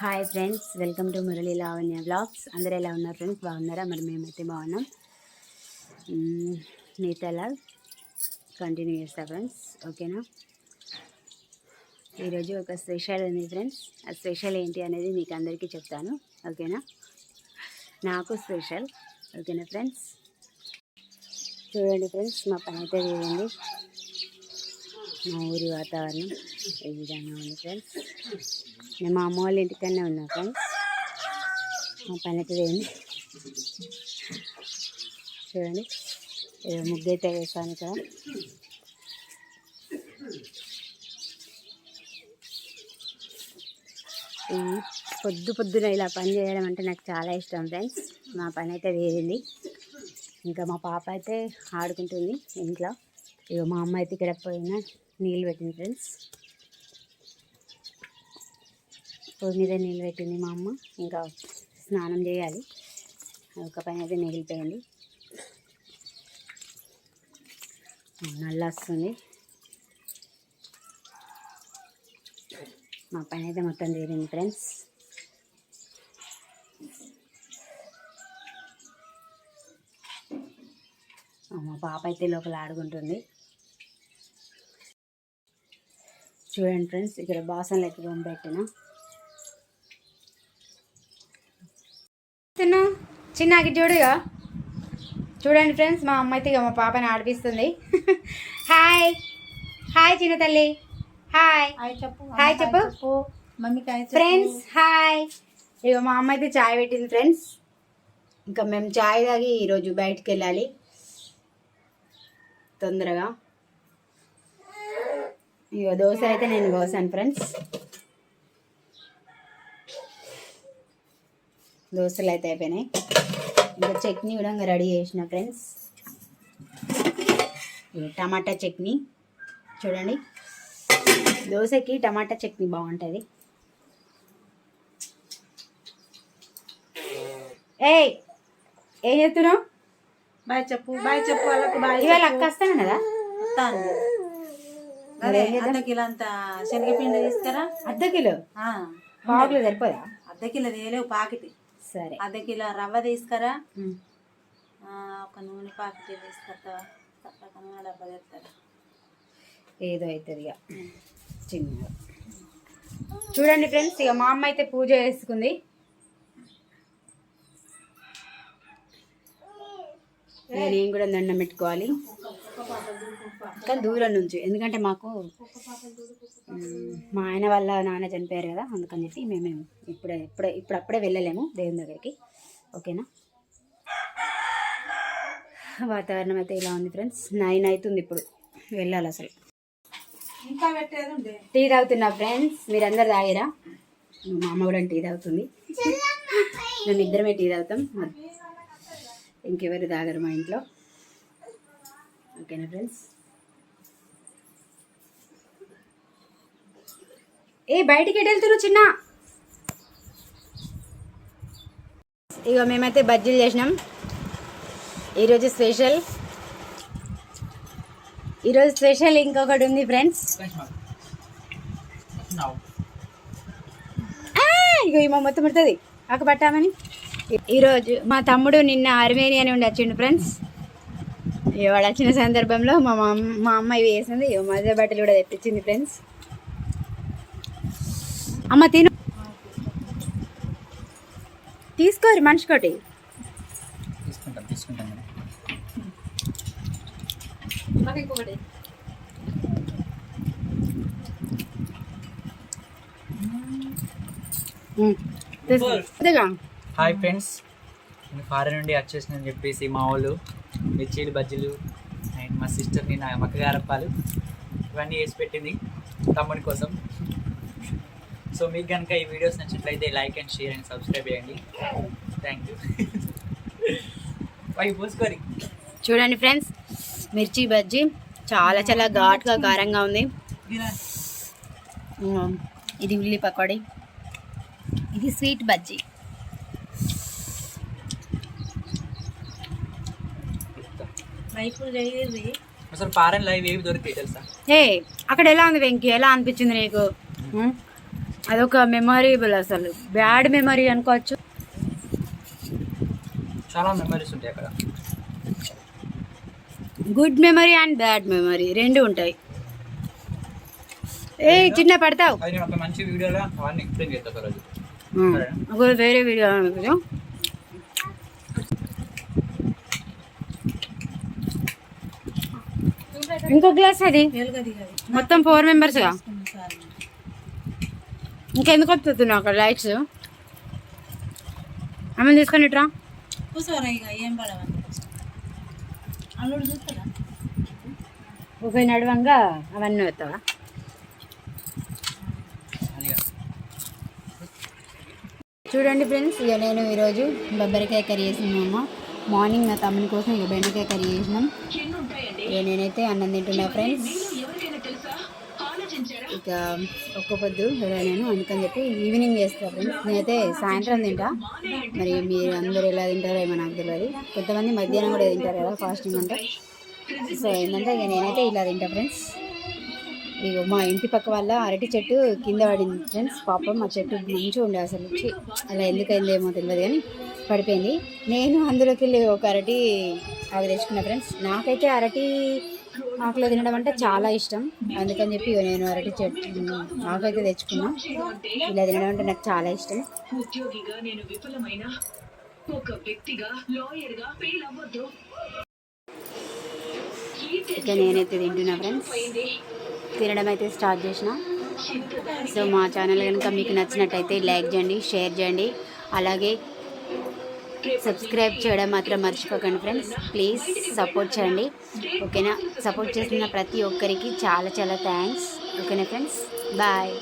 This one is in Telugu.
Hi friends welcome to Murali Lavanya blogs అందరూ ఎలా ఉన్నారు ఫ్రెండ్స్? బాగున్నారా? మరి మేమైతే బాగున్నాం. మ్మ్, మీతో ఎలా కంటిన్యూ చేస్తా ఫ్రెండ్స్? ఓకేనా? ఈరోజు ఒక స్పెషల్ ఉంది ఫ్రెండ్స్. ఆ స్పెషల్ ఏంటి అనేది మీకు అందరికీ చెప్తాను. ఓకేనా? నాకు స్పెషల్. ఓకేనా ఫ్రెండ్స్? చూడండి ఫ్రెండ్స్ మా పని అయితే చూడండి మా ఊరి వాతావరణం ఈ విధంగా ఉంది ఫ్రెండ్స్? నేను మా అమ్మ వాళ్ళ ఇంటికన్నా ఉన్నా ఫ్రెండ్స్. మా పని అయితే చూడండి. ఏదో ముగ్గు అయితే వేసాను ఇక్కడ పొద్దు పొద్దున ఇలా పని చేయడం అంటే నాకు చాలా ఇష్టం ఫ్రెండ్స్. మా పని అయితే వేరింది. ఇంకా మా పాప అయితే ఆడుకుంటుంది ఇంట్లో. ఇక మా అమ్మ అయితే ఇక్కడ పోయిన నీళ్ళు పెట్టింది ఫ్రెండ్స్. పొయ్యి మీద నీళ్ళు పెట్టింది మా అమ్మ. ఇంకా స్నానం చేయాలి. ఒక పని అయితే మిగిలిపోయింది. నల్ల వస్తుంది. మా పని అయితే మొత్తం తీరింది ఫ్రెండ్స్. మా పాప అయితే లోపల ఆడుకుంటుంది. చూడండి ఫ్రెండ్స్ ఇక్కడ బాసన్లు అయితే పెట్టిన. చిన్నకి చూడుగా. చూడండి ఫ్రెండ్స్ మా అమ్మ అయితే ఇక మా పాపని ఆడిపిస్తుంది. హాయ్. హాయ్ చిన్న తల్లి. హాయ్. హాయ్ చెప్పు హాయ్ చెప్పు. మమ్మీకి హాయ్ చెప్పు. Friends hi. ఇక మా అమ్మ అయితే చాయ్ పెట్టింది ఫ్రెండ్స్. ఇంకా మేము చాయ్ తాగి ఈరోజు బయటికి వెళ్ళాలి. తొందరగా. ఇక దోశ అయితే నేను కోసాను ఫ్రెండ్స్. దోశలు అయితే అయిపోయినాయి. ఇంకా చట్నీ కూడా రెడీ చేసిన ఫ్రెండ్స్. టమాటా చట్నీ చూడండి. దోశకి టమాటా చట్నీ బాగుంటుంది. ఏయ్ ఏం చెప్తున్నావు బాయ్ చెప్పు బాయ్ చెప్పు వాళ్ళకు బాయ్ ఇవాళ అక్క వస్తాను కదా? వస్తాను అదే. అర్ధ కిలో అంత శనగపిండి తీసుకురా. అర్ధ కిలో? పావులు సరిపోదా? అర్ధ కిలో తేలేవు పాకెట్. సరే. అర్ధ కిలో రవ్వ తీసుకురా. ఒక నూనె పాకెట్ తీసుకొస్తావా తప్పక నూనె డబ్బా తెస్తారా ఏదో అవుతుంది ఇక చిన్నగా చూడండి ఫ్రెండ్స్ ఇక మా అమ్మ అయితే పూజ చేసుకుంది. నేను కూడా దండం పెట్టుకోవాలి. కానీ దూరం నుంచి. ఎందుకంటే మాకు మా ఆయన వాళ్ళ నాన్న చనిపోయారు కదా అందుకని చెప్పి మేము ఇప్పుడే ఇప్పుడే ఇప్పుడు అప్పుడే వెళ్ళలేము దేవుని దగ్గరికి. ఓకేనా? వాతావరణం అయితే ఇలా ఉంది ఫ్రెండ్స్. నైన్ అవుతుంది ఇప్పుడు వెళ్ళాలి అసలు. టీ తాగుతున్నా ఫ్రెండ్స్. మీరందరు తాగిరా? మా అమ్మ కూడా టీ తాగుతుంది. మేము ఇద్దరమే టీ తాగుతాం. ఇంకెవరు తాగరు మా ఇంట్లో? ఓకేనా ఫ్రెండ్స్? ఏ బయటికి ఎటు చిన్న? ఇక మేమైతే బజ్జీలు చేసినాం. ఈరోజు స్పెషల్. ఈరోజు స్పెషల్ ఇంకొకటి ఉంది ఫ్రెండ్స్. ఇగో ఈ మా మొత్తం పడుతుంది. ఆకు పట్టామని. ఈరోజు మా తమ్ముడు నిన్న ఆర్మేనియా నుండి వచ్చిండు ఫ్రెండ్స్. వాడు వచ్చిన సందర్భంలో మా మా అమ్మ ఇవి వేసింది మధ్య బట్టలు కూడా తెప్పించింది ఫ్రెండ్స్. అమ్మ తిను. తీసుకోరు మనిషికోటి. తీసుకుంటాం తీసుకుంటాం. హాయ్ ఫ్రెండ్స్ నేను ఫారెన్ నుండి వచ్చేసిన చెప్పేసి మా వాళ్ళు మిర్చీలు బజ్జీలు అండ్ మా సిస్టర్ని నా మక్కగారప్పాలు ఇవన్నీ వేసి పెట్టింది తమ్ముడి కోసం. సో మీకు కనుక ఈ వీడియోస్ నచ్చినట్లయితే like and share and subscribe చేయండి. థ్యాంక్ యూ పై పోసుకోరి. చూడండి ఫ్రెండ్స్ మిర్చి బజ్జీ చాలా చాలా ఘాట్గా కారంగా ఉంది. ఇది ఉల్లి పకోడీ. ఇది స్వీట్ బజ్జీ. అసలు ఫారెన్ లైవ్ ఏవి దొరుకుతాయి తెలుసా? ఏ అక్కడ ఎలా ఉంది వెంకీ? ఎలా అనిపించింది నీకు? అదొక మెమొరబుల్ అసలు. బ్యాడ్ మెమరీ అనుకోవచ్చు. చాలా మెమరీస్ ఉంటాయి అక్కడ. Good memory and bad memory రెండు ఉంటాయి. ఏ చిన్న పడతావు. అది నేను ఒక మంచి వీడియోలో అవన్నీ ఎక్స్ప్లెయిన్ చేస్తా ఒక రోజు ఉమ్. ఒక వేరే వీడియో అనుకుందాం ఇంకో గ్లాస్ అది. మొత్తం ఫోర్ మెంబర్స్గా ఇంకెందుకు వస్తున్నావు అక్కడ లైట్స్? ఆమె తీసుకొని ఇట్రా. కూర్చోరా ఇక ఏం పడవని అల్లుడు చూస్తాడా? ఒక నడవంగా అవన్నీ వస్తావా? చూడండి ఫ్రెండ్స్ ఇక నేను ఈరోజు బొబ్బరికాయ కర్రీ చేసినాము మార్నింగ్ నా తమ్ముని కోసం ఇక బెండకాయ కర్రీ చేసినాం. ఇక నేనైతే అన్నం తింటున్నా ఫ్రెండ్స్. ఇక ఒక్క పొద్దు నేను అందుకని చెప్పి ఈవినింగ్ చేస్తా ఫ్రెండ్స్. నేనైతే సాయంత్రం తింటా. మరి మీరు అందరు ఎలా తింటారో ఏమో నాకు తెలియదు కొంతమంది మధ్యాహ్నం కూడా తింటారు కదా ఫాస్టింగ్ అంటే. సో ఏంటంటే ఇక నేనైతే ఇలా తింటా ఫ్రెండ్స్. ఇక మా ఇంటి పక్క వల్ల అరటి చెట్టు కింద పడింది ఫ్రెండ్స్. పాపం మా చెట్టు మంచిగా ఉండే అసలు. వచ్చి అలా ఎందుకైంది ఏమో తెలియదు కానీ పడిపోయింది. నేను అందులోకి వెళ్ళి ఒక అరటి అవి తెచ్చుకున్నా ఫ్రెండ్స్. నాకైతే అరటి ఆకులో తినడం అంటే చాలా ఇష్టం. అందుకని చెప్పి నేను అరటి చెట్టు ఆకైతే తెచ్చుకున్నా. ఇలా తినడం అంటే నాకు చాలా ఇష్టం. ఉద్యోగిగా నేను విఫలమైన ఒక వ్యక్తిగా లాయర్గా ఫెయిల్ అవ్వద్దు. ఇక నేనైతే తింటున్నా ఫ్రెండ్స్. తినడం అయితే స్టార్ట్ చేసిన. సో మా ఛానల్ కనుక మీకు నచ్చినట్టయితే లైక్ చేయండి షేర్ చేయండి. అలాగే సబ్స్క్రైబ్ చేయడం మాత్రం మర్చిపోకండి ఫ్రెండ్స్. ప్లీజ్ సపోర్ట్ చేయండి. ఓకేనా? సపోర్ట్ చేసిన ప్రతి ఒక్కరికి చాలా చాలా థ్యాంక్స్ ఓకేనా ఫ్రెండ్స్? బాయ్